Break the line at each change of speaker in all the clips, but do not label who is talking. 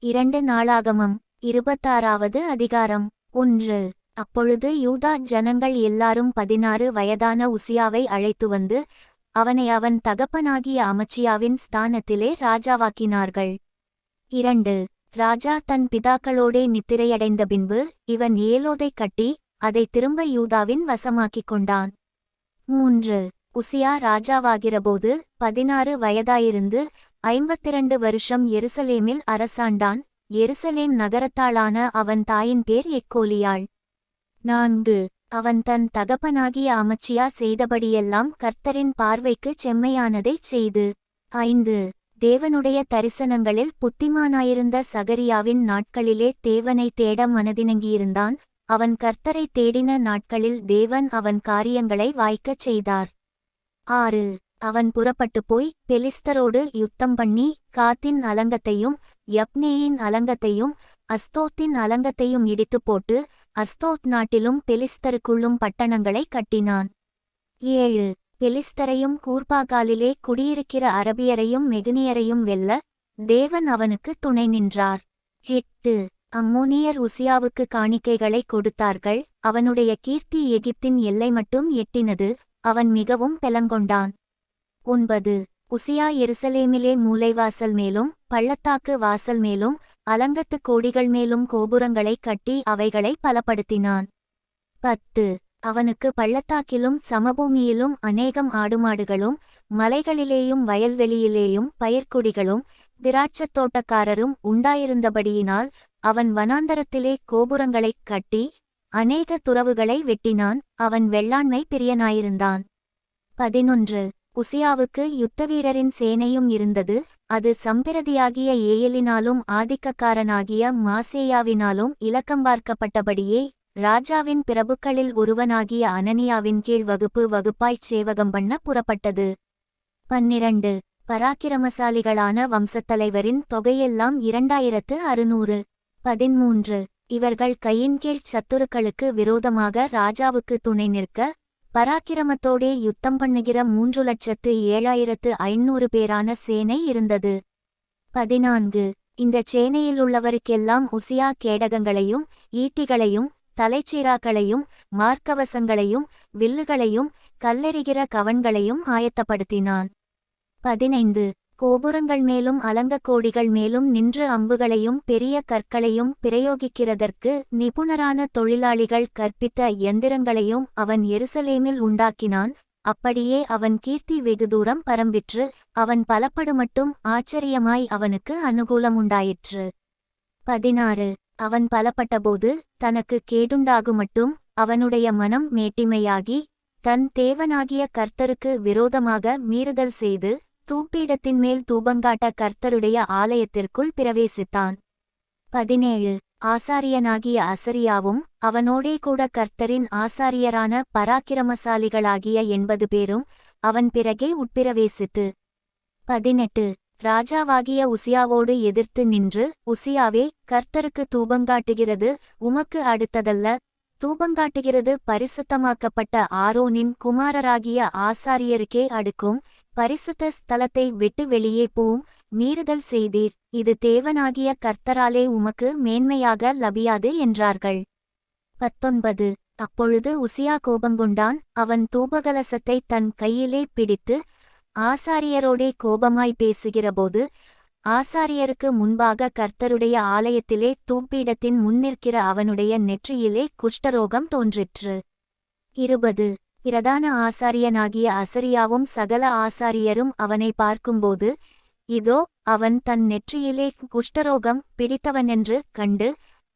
இரண்டு நாளாகமம் இருபத்தாறாவது அதிகாரம் ஒன்று. அப்பொழுது யூதா ஜனங்கள் எல்லாரும் பதினாறு வயதான உசியாவை அழைத்து வந்து அவனை அவன் தகப்பனாகிய அமச்சியாவின் ஸ்தானத்திலே ராஜாவாக்கினார்கள். இரண்டு. ராஜா தன் பிதாக்களோடே நித்திரையடைந்த பின்பு இவன் ஏலோதைக் கட்டி அதை திரும்ப யூதாவின் வசமாக்கிக் கொண்டான். மூன்று. உசியா ராஜாவாகிறபோது பதினாறு வயதாயிருந்து ஐம்பத்திரண்டு வருஷம் எருசலேமில் அரசாண்டான். எருசலேம் நகரத்தாளான அவன் தாயின் பேர் எக்கோலியாள். நான்கு. அவன் தன் தகப்பனாகிய அமைச்சியா செய்தபடியெல்லாம் கர்த்தரின் பார்வைக்குச் செம்மையானதைச் செய்து. ஐந்து. தேவனுடைய தரிசனங்களில் புத்திமானாயிருந்த சகரியாவின் நாட்களிலே தேவனை தேட மனதினங்கியிருந்தான். அவன் கர்த்தரை தேடின நாட்களில் தேவன் அவன் காரியங்களை வாய்க்கச் செய்தார். ஆறு. அவன் புறப்பட்டு போய் பெலிஸ்தரோடு யுத்தம் பண்ணி காத்தின் அலங்கத்தையும் யப்னேயின் அலங்கத்தையும் அஸ்தோத்தின் அலங்கத்தையும் இடித்துப் போட்டு அஸ்தோத் நாட்டிலும் பெலிஸ்தருக்குள்ளும் பட்டணங்களை கட்டினான். ஏழு. பெலிஸ்தரையும் கூர்பாகாலிலே குடியிருக்கிற அரபியரையும் மெகுனியரையும் வெல்ல தேவன் அவனுக்கு துணை நின்றார். எட்டு. அம்மோனியர் உசியாவுக்கு காணிக்கைகளை கொடுத்தார்கள். அவனுடைய கீர்த்தி எகிப்தின் எல்லை மட்டும் எட்டினது. அவன் மிகவும் பெலங்கொண்டான். ஒன்பது. உசியா எருசலேமிலே மூலைவாசல் மேலும் பள்ளத்தாக்கு வாசல் மேலும் அலங்கத்துக் கோடிகள் மேலும் கோபுரங்களைக் கட்டி அவைகளை பலப்படுத்தினான். பத்து. அவனுக்கு பள்ளத்தாக்கிலும் சமபூமியிலும் அநேகம் ஆடுமாடுகளும் மலைகளிலேயும் வயல்வெளியிலேயும் பயிர்க்குடிகளும் திராட்சத் தோட்டக்காரரும் உண்டாயிருந்தபடியினால் அவன் வனாந்தரத்திலே கோபுரங்களைக் கட்டி அநேக துறவுகளை வெட்டினான். அவன் வெள்ளாண்மை பிரியனாயிருந்தான். பதினொன்று. உசியாவுக்கு யுத்தவீரரின் சேனையும் இருந்தது. அது சம்பிரதியாகிய ஏயலினாலும் ஆதிக்கக்காரனாகிய மாசேயாவினாலும் இலக்கம் பார்க்கப்பட்டபடியே ராஜாவின் பிரபுக்களில் ஒருவனாகிய அனனியாவின் கீழ் வகுப்பு வகுப்பாய்ச் சேவகம் பண்ண புறப்பட்டது. பன்னிரண்டு. பராக்கிரமசாலிகளான வம்சத்தலைவரின் தொகையெல்லாம் இரண்டாயிரத்து அறுநூறு. பதிமூன்று. இவர்கள் கையின் கீழ் சத்துருக்களுக்கு விரோதமாக ராஜாவுக்கு துணை நிற்க பராக்கிரமத்தோடே யுத்தம் பண்ணுகிற மூன்று லட்சத்து ஏழாயிரத்து ஐநூறு பேரான சேனை இருந்தது. பதினான்கு. இந்த சேனையிலுள்ளவருக்கெல்லாம் உசியா கேடகங்களையும் ஈட்டிகளையும் தலைச்சீராக்களையும் மார்க்கவசங்களையும் வில்லுகளையும் கல்லெறிகிற கவன்களையும் ஆயத்தப்படுத்தினான். பதினைந்து. கோபுரங்கள் மேலும் அலங்க கோடிகள் மேலும் நின்று அம்புகளையும் பெரிய கற்களையும் பிரயோகிக்கிறதற்கு நிபுணரான தொழிலாளிகள் கற்பித்த எந்திரங்களையும் அவன் எருசலேமில் உண்டாக்கினான். அப்படியே அவன் கீர்த்தி வெகு தூரம் பரம்பிற்று. அவன் பலப்படுமட்டும் ஆச்சரியமாய் அவனுக்கு அனுகூலம் உண்டாயிற்று பதினாறு. அவன் பலப்பட்டபோது தனக்கு கேடுண்டாகுமட்டும் அவனுடைய மனம் மேட்டிமையாகி தன் தேவனாகிய கர்த்தருக்கு விரோதமாக மீறுதல் செய்து தூப்பீடத்தின் மேல் தூபங்காட்ட கர்த்தருடைய ஆலயத்திற்குள் பிரவேசித்தான். பதினேழு. ஆசாரியனாகிய அசரியாவும் அவனோடே கூட கர்த்தரின் ஆசாரியரான பராக்கிரமசாலிகளாகிய எண்பது பேரும் அவன் பிறகே உட்பிரவேசித்து. பதினெட்டு. ராஜாவாகிய உசியாவோடு எதிர்த்து நின்று உசியாவே கர்த்தருக்கு தூபங்காட்டுகிறது உமக்கு அடுத்ததல்ல. தூபங்காட்டுகிறது பரிசுத்தமாக்கப்பட்ட ஆரோனின் குமாரராகிய ஆசாரியருக்கே அடுக்கும் பரிசுத்த ஸ்தலத்தை விட்டு வெளியே போம் மீறுதல் செய்தீர். இது தேவனாகிய கர்த்தராலே உமக்கு மேன்மையாக லபியாது என்றார்கள். பத்தொன்பது. அப்பொழுது உசியா கோபங்கொண்டான். அவன் தூபகலசத்தை தன் கையிலே பிடித்து ஆசாரியரோடே கோபமாய் பேசுகிறபோது ஆசாரியருக்கு முன்பாக கர்த்தருடைய ஆலயத்திலே தூப்பீடத்தின் முன்னிற்கிற அவனுடைய நெற்றியிலே குஷ்டரோகம் தோன்றிற்று. இருபது. பிரதான ஆசாரியனாகிய அசரியாவும் சகல ஆசாரியரும் அவனை பார்க்கும்போது இதோ அவன் தன் நெற்றியிலே குஷ்டரோகம் பிடித்தவனென்று கண்டு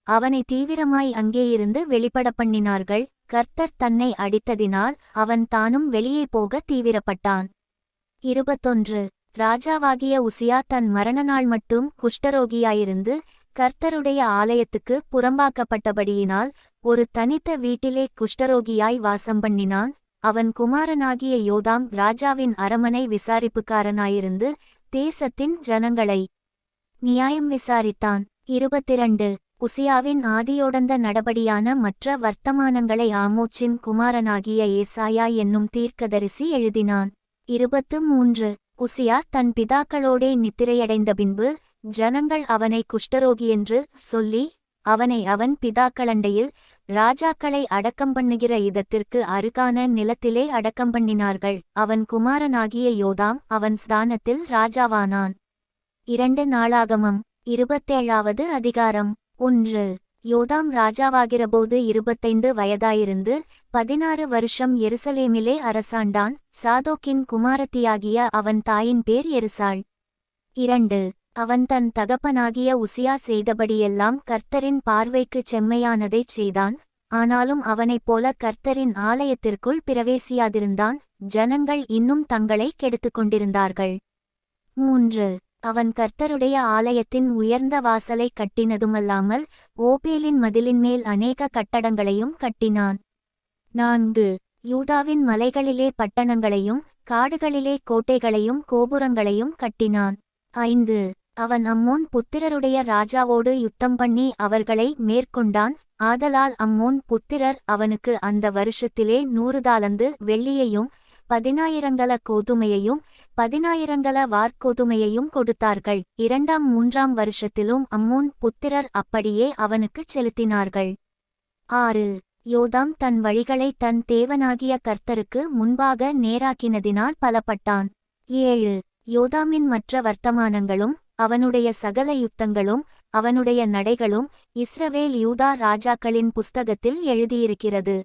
அவனை தீவிரமாய் அங்கேயிருந்து வெளிப்பட பண்ணினார்கள். கர்த்தர் தன்னை அடித்ததினால் அவன் தானும் வெளியே போக தீவிரப்பட்டான். இருபத்தொன்று. ராஜாவாகிய உசியா தன் மரணநாள் மட்டும் குஷ்டரோகியாயிருந்து கர்த்தருடைய ஆலயத்துக்கு புறம்பாக்கப்பட்டபடியினால் ஒரு தனித்த வீட்டிலே குஷ்டரோகியாய் வாசம் பண்ணினான். அவன் குமாரனாகிய யோதாம் ராஜாவின் அரமனை விசாரிப்புக்காரனாயிருந்து தேசத்தின் ஜனங்களை நியாயம் விசாரித்தான். இருபத்திரண்டு. உசியாவின் ஆதியோடந்த நடபடியான மற்ற வர்த்தமானங்களை ஆமோச்சின் குமாரனாகிய ஏசாயா என்னும் தீர்க்கதரிசி எழுதினான். இருபத்து மூன்று. உசியா தன் பிதாக்களோடே நித்திரையடைந்த பின்பு ஜனங்கள் அவனை குஷ்டரோகி என்று சொல்லி அவனை அவன் பிதாக்களண்டையில் ராஜாக்களை அடக்கம் பண்ணுகிற இதத்திற்கு அருகான நிலத்திலே அடக்கம் பண்ணினார்கள். அவன் குமாரனாகிய யோதாம் அவன் ஸ்தானத்தில் ராஜாவானான். இரண்டு நாளாகமம். இருபத்தேழாவது அதிகாரம். ஒன்று. யோதாம் ராஜாவாகிறபோது இருபத்தைந்து வயதாயிருந்து பதினாறு வருஷம் எருசலேமிலே அரசாண்டான். சாதோக்கின் குமாரத்தியாகிய அவன் தாயின் பேர் எருசாள். இரண்டு. அவன் தன் தகப்பனாகிய உசியா செய்தபடியெல்லாம் கர்த்தரின் பார்வைக்குச் செம்மையானதைச் செய்தான். ஆனாலும் அவனைப் போல கர்த்தரின் ஆலயத்திற்குள் பிரவேசியாதிருந்தான். ஜனங்கள் இன்னும் தங்களை கெடுத்துக் கொண்டிருந்தார்கள். மூன்று. அவன் கர்த்தருடைய ஆலயத்தின் உயர்ந்த வாசலை கட்டினதுமல்லாமல் ஓபேலின் மதிலின் மேல் அநேக கட்டடங்களையும் கட்டினான். நான்கு. யூதாவின் மலைகளிலே பட்டணங்களையும் காடுகளிலே கோட்டைகளையும் கோபுரங்களையும் கட்டினான். ஐந்து. அவன் அம்மோன் புத்திரருடைய ராஜாவோடு யுத்தம் பண்ணி அவர்களை மேற்கொண்டான். ஆதலால் அம்மோன் புத்திரர் அவனுக்கு அந்த வருஷத்திலே நூறு தாளந்து வெள்ளியையும் பதினாயிரங்கல கோதுமையையும் பதினாயிரங்கல வார்கோதுமையையும் கொடுத்தார்கள். இரண்டாம் மூன்றாம் வருஷத்திலும் அம்மோன் புத்திரர் அப்படியே அவனுக்குச் செலுத்தினார்கள். ஆறு யோதாம் தன் வழிகளை தன் தேவனாகிய கர்த்தருக்கு முன்பாக நேராக்கினதினால் பலப்பட்டான். ஏழு யோதாமின் மற்ற வர்த்தமானங்களும் அவனுடைய சகல யுத்தங்களும் அவனுடைய நடைகளும் இஸ்ரவேல் யூதா ராஜாக்களின் புஸ்தகத்தில் எழுதியிருக்கிறது.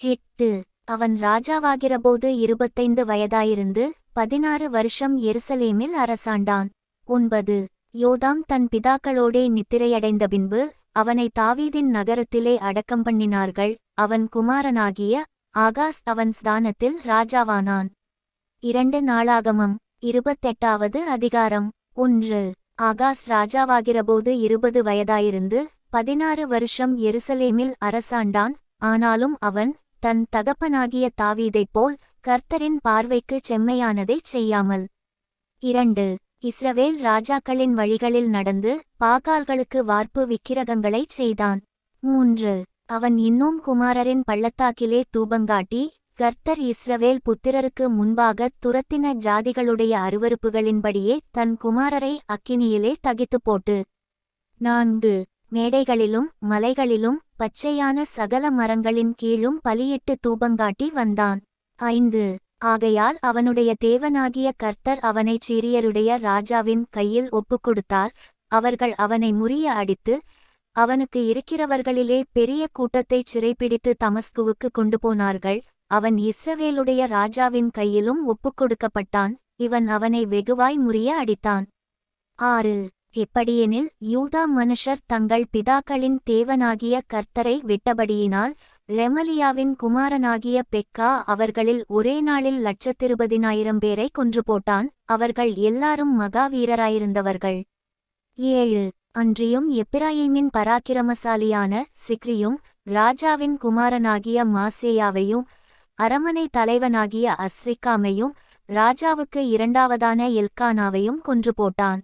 எட்டு. அவன் ராஜாவாகிறபோது இருபத்தைந்து வயதாயிருந்து பதினாறு வருஷம் எருசலேமில் அரசாண்டான். ஒன்பது. யோதாம் தன் பிதாக்களோடே நித்திரையடைந்த பின்பு அவனை தாவீதின் நகரத்திலே அடக்கம் பண்ணினார்கள். அவன் குமாரனாகிய ஆகாஸ் அவன் ஸ்தானத்தில் ராஜாவானான். இரண்டு நாளாகமம். இருபத்தெட்டாவது அதிகாரம். ஒன்று ஆகாஸ் ராஜாவாகிறபோது இருபது வயதாயிருந்து பதினாறு வருஷம் எருசலேமில் அரசாண்டான் ஆனாலும் அவன் தன் தகப்பனாகிய தாவீதைப் போல் கர்த்தரின் பார்வைக்கு செம்மையானதைச் செய்யாமல். இரண்டு இஸ்ரவேல் ராஜாக்களின் வழிகளில் நடந்து பாகால்களுக்கு வார்ப்பு விக்கிரகங்களைச் செய்தான். மூன்று அவன் இன்னும் குமாரரின் பள்ளத்தாக்கிலே தூபங்காட்டி கர்த்தர் இஸ்ரவேல் புத்திரருக்கு முன்பாக துரத்தின ஜாதிகளுடைய அருவருப்புகளின்படியே தன் குமாரரை அக்கினியிலே தகித்துப் போட்டு. நான்கு மேடைகளிலும் மலைகளிலும் பச்சையான சகல மரங்களின் கீழும் பலியிட்டு தூபங்காட்டி வந்தான். ஐந்து ஆகையால் அவனுடைய தேவனாகிய கர்த்தர் அவனைச் சீரியருடைய ராஜாவின் கையில் ஒப்புக்கொடுத்தார். அவர்கள் அவனை முறிய அடித்து அவனுக்கு இருக்கிறவர்களிலே பெரிய கூட்டத்தைச் சிறைப்பிடித்து தமஸ்குவுக்கு கொண்டு போனார்கள். அவன் இஸ்ரவேலுடைய ராஜாவின் கையிலும் ஒப்புக்கொடுக்கப்பட்டான் இவன் அவனை வெகுவாய் முறிய அடித்தான். ஆறு. எப்படியெனில் யூதா மனுஷர் தங்கள் பிதாக்களின் தேவனாகிய கர்த்தரை விட்டபடியினால் ரெமலியாவின் குமாரனாகிய பெக்கா அவர்களில் ஒரே நாளில் லட்சத்திருபதினாயிரம் பேரை கொன்று போட்டான். அவர்கள் எல்லாரும் மகாவீரராயிருந்தவர்கள் ஏழு. அன்றியும் எப்பிராயிமின் பராக்கிரமசாலியான சிக்ரியும் ராஜாவின் குமாரனாகிய மாசேயாவையும் அரமனை தலைவனாகிய அஸ்ரிக்காமையும் ராஜாவுக்கு இரண்டாவதான எல்கானாவையும் கொன்று போட்டான்.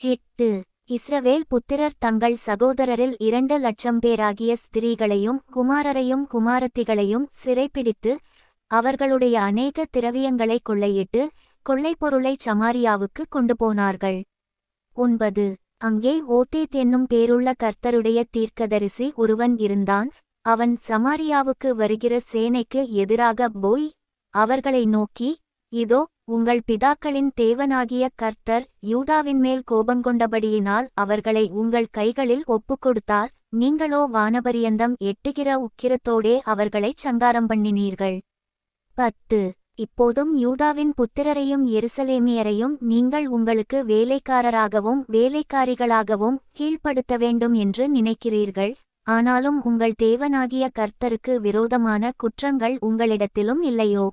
எட்டு. இஸ்ரவேல் புத்திரர் தங்கள் சகோதரரில் இரண்டு லட்சம் பேராகிய ஸ்திரீகளையும் குமாரரையும் குமாரத்திகளையும் சிறைப்பிடித்து அவர்களுடைய அநேக திரவியங்களை கொள்ளையிட்டு கொள்ளைப்பொருளை சமாரியாவுக்கு கொண்டு போனார்கள். ஒன்பது. அங்கே ஓத்தேத் என்னும் பேருள்ள கர்த்தருடைய தீர்க்கதரிசி ஒருவன் இருந்தான். அவன் சமாரியாவுக்கு வருகிற சேனைக்கு எதிராக போய் அவர்களை நோக்கி இதோ உங்கள் பிதாக்களின் தேவனாகிய கர்த்தர் யூதாவின் மேல் கோபங்கொண்டபடியினால் அவர்களை உங்கள் கைகளில் ஒப்புக்கொடுத்தார் நீங்களோ வானபரியந்தம் எட்டுகிற உக்கிரத்தோடே அவர்களைச் சங்காரம் பண்ணினீர்கள். பத்து. இப்போதும் யூதாவின் புத்திரரையும் எருசலேமியரையும் நீங்கள் உங்களுக்கு வேலைக்காரராகவும் வேலைக்காரிகளாகவும் கீழ்ப்படுத்த வேண்டும் என்று நினைக்கிறீர்கள். ஆனாலும் உங்கள் தேவனாகிய கர்த்தருக்கு விரோதமான குற்றங்கள் உங்களிடத்திலும் இல்லையோ?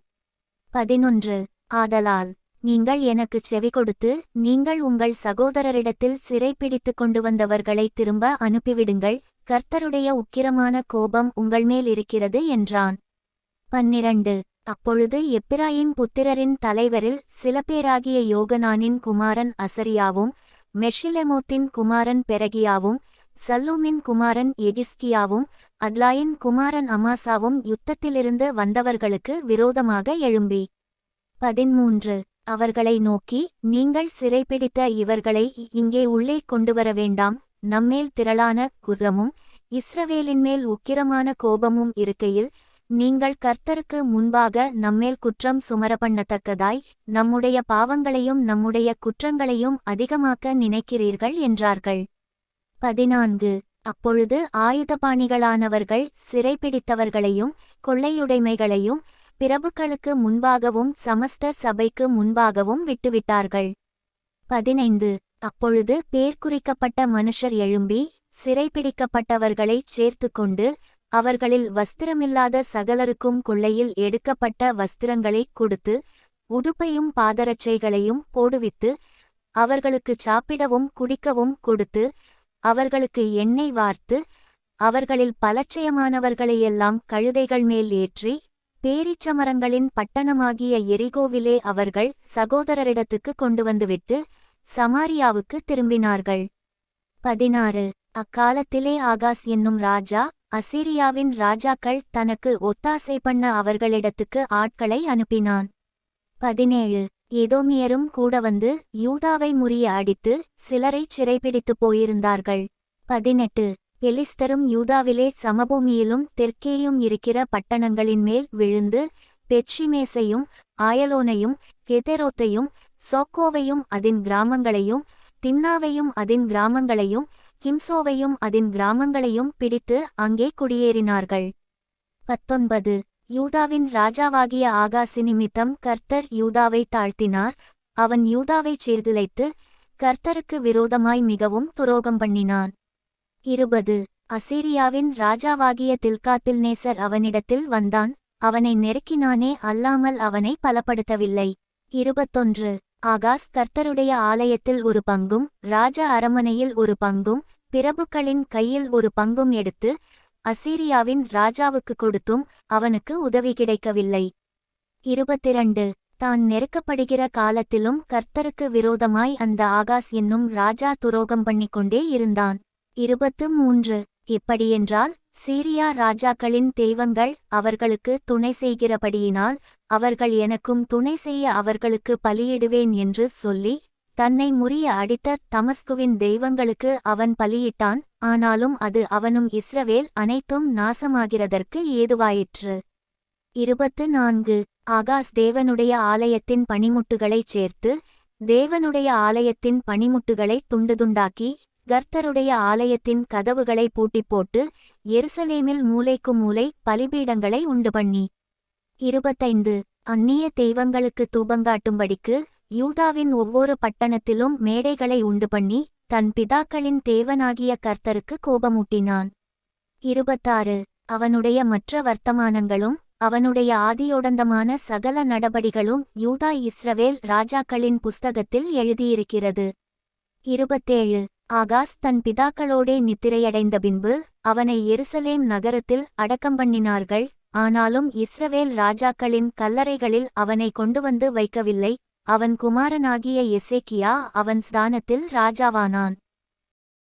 பதினொன்று. ஆதலால் நீங்கள் எனக்குச் செவி கொடுத்து நீங்கள் உங்கள் சகோதரரிடத்தில் சிறைப்பிடித்து கொண்டு வந்தவர்களை திரும்ப அனுப்பிவிடுங்கள் கர்த்தருடைய உக்கிரமான கோபம் உங்கள் மேல் இருக்கிறது என்றான். பன்னிரண்டு. அப்பொழுது எப்பிராயின் புத்திரரின் தலைவரில் சில பேராகிய யோகனானின் குமாரன் அசரியாவும் மெஷிலெமோத்தின் குமாரன் பெரகியாவும் சல்லூமின் குமாரன் எகிஸ்கியாவும் அத்லாயின் குமாரன் அமாசாவும் யுத்தத்திலிருந்து வந்தவர்களுக்கு விரோதமாக எழும்பி. பதிமூன்று அவர்களை நோக்கி நீங்கள் சிறைப்பிடித்த இவர்களை இங்கே உள்ளே கொண்டுவர வேண்டாம். நம்மேல் திரளான குர்ரமும் இஸ்ரவேலின்மேல் உக்கிரமான கோபமும் இருக்கையில் நீங்கள் கர்த்தருக்கு முன்பாக நம்மேல் குற்றம் சுமரப்பண்ணத்தக்கதாய் நம்முடைய பாவங்களையும் நம்முடைய குற்றங்களையும் அதிகமாக்க நினைக்கிறீர்கள் என்றார்கள். பதினான்கு. அப்பொழுது ஆயுதபாணிகளானவர்கள் சிறைப்பிடித்தவர்களையும் கொள்ளையுடைமைகளையும் பிரபுக்களுக்கு முன்பாகவும் சமஸ்த சபைக்கு முன்பாகவும் விட்டுவிட்டார்கள். பதினைந்து. அப்பொழுது பேர் குறிக்கப்பட்ட மனுஷர் எழும்பி சிறைப்பிடிக்கப்பட்டவர்களைச் சேர்த்துக்கொண்டு அவர்களில் வஸ்திரமில்லாத சகலருக்கும் கொள்ளையில் எடுக்கப்பட்ட வஸ்திரங்களைக் கொடுத்து உடுப்பையும் பாதரட்சைகளையும் போடுவித்து அவர்களுக்குச் சாப்பிடவும் குடிக்கவும் கொடுத்து அவர்களுக்கு எண்ணெய் வார்த்து அவர்களில் பலட்சயமானவர்களையெல்லாம் கழுதைகள் மேல் ஏற்றி பேரிச்சமரங்களின் பட்டணமாகிய எரிகோவிலே அவர்கள் சகோதரரிடத்துக்கு கொண்டு வந்துவிட்டு சமாரியாவுக்கு திரும்பினார்கள். பதினாறு. அக்காலத்திலே ஆகாஸ் என்னும் ராஜா அசீரியாவின் ராஜாக்கள் தனக்கு ஒத்தாசை பண்ண அவர்களிடத்துக்கு ஆட்களை அனுப்பினான். பதினேழு. ஏதோமியரும் கூட வந்து யூதாவை முறிய அடித்து சிலரைச் சிறைபிடித்து போயிருந்தார்கள். பதினெட்டு. பெலிஸ்தரும் யூதாவிலே சமபூமியிலும் தெற்கேயும் இருக்கிற பட்டணங்களின் மேல் விழுந்து பெட்சிமேசையும் ஆயலோனையும் கெதெரோத்தையும் சோக்கோவையும் அதின் கிராமங்களையும் திம்னாவையும் அதின் கிராமங்களையும் கிம்சோவையும் அதின் கிராமங்களையும் பிடித்து அங்கே குடியேறினார்கள். பத்தொன்பது. யூதாவின் ராஜாவாகிய ஆகாசி நிமித்தம் கர்த்தர் யூதாவை தாழ்த்தினார். அவன் யூதாவைச் சீர்குலைத்து கர்த்தருக்கு விரோதமாய் மிகவும் துரோகம் பண்ணினான். இருபது. அசீரியாவின் ராஜாவாகிய தில்காத்தில் நேசர் அவனிடத்தில் வந்தான். அவனை நெருக்கினானே அல்லாமல் அவனை பலப்படுத்தவில்லை. இருபத்தொன்று. ஆகாஸ் கர்த்தருடைய ஆலயத்தில் ஒரு பங்கும் ராஜ அரமனையில் ஒரு பங்கும் பிரபுக்களின் கையில் ஒரு பங்கும் எடுத்து அசீரியாவின் ராஜாவுக்கு கொடுத்தும் அவனுக்கு உதவி கிடைக்கவில்லை. இருபத்திரண்டு. தான் நெருக்கப்படுகிற காலத்திலும் கர்த்தருக்கு விரோதமாய் அந்த ஆகாஸ் என்னும் ராஜா துரோகம் பண்ணிக்கொண்டே இருந்தான். இருபத்து மூன்று இப்படியென்றால் சீரியா ராஜாக்களின் தெய்வங்கள் அவர்களுக்கு துணை செய்கிறபடியினால் அவர்கள் எனக்கும் துணை செய்ய அவர்களுக்கு பலியிடுவேன் என்று சொல்லி தன்னை முறிய அடித்த தமஸ்குவின் தெய்வங்களுக்கு அவன் பலியிட்டான். ஆனாலும் அது அவனும் இஸ்ரவேல் அனைத்தும் நாசமாகிறதற்கு ஏதுவாயிற்று. இருபத்து நான்கு ஆகாஸ் தேவனுடைய ஆலயத்தின் பணிமுட்டுகளைச் சேர்த்து தேவனுடைய ஆலயத்தின் பணிமுட்டுகளை துண்டுதுண்டாக்கி கர்த்தருடைய ஆலயத்தின் கதவுகளை பூட்டிப் போட்டு எருசலேமில் மூலைக்கு மூலை பலிபீடங்களை உண்டு பண்ணி இருபத்தைந்து. அந்நிய தெய்வங்களுக்கு தூபங்காட்டும்படிக்கு யூதாவின் ஒவ்வொரு பட்டணத்திலும் மேடைகளை உண்டு பண்ணி தன் பிதாக்களின் தேவனாகிய கர்த்தருக்கு கோபமூட்டினான். இருபத்தாறு. அவனுடைய மற்ற வர்த்தமானங்களும் அவனுடைய ஆதியோடந்தமான சகல நடபடிகளும் யூதா இஸ்ரவேல் ராஜாக்களின் புஸ்தகத்தில் எழுதியிருக்கிறது. இருபத்தேழு. ஆகாஸ் தன் பிதாக்களோடே நித்திரையடைந்த பின்பு அவனை எருசலேம் நகரத்தில் அடக்கம் பண்ணினார்கள் ஆனாலும் இஸ்ரவேல் ராஜாக்களின் கல்லறைகளில் அவனை கொண்டு வந்து வைக்கவில்லை அவன் குமாரனாகிய எசேக்கியா அவன் ஸ்தானத்தில் ராஜாவானான்.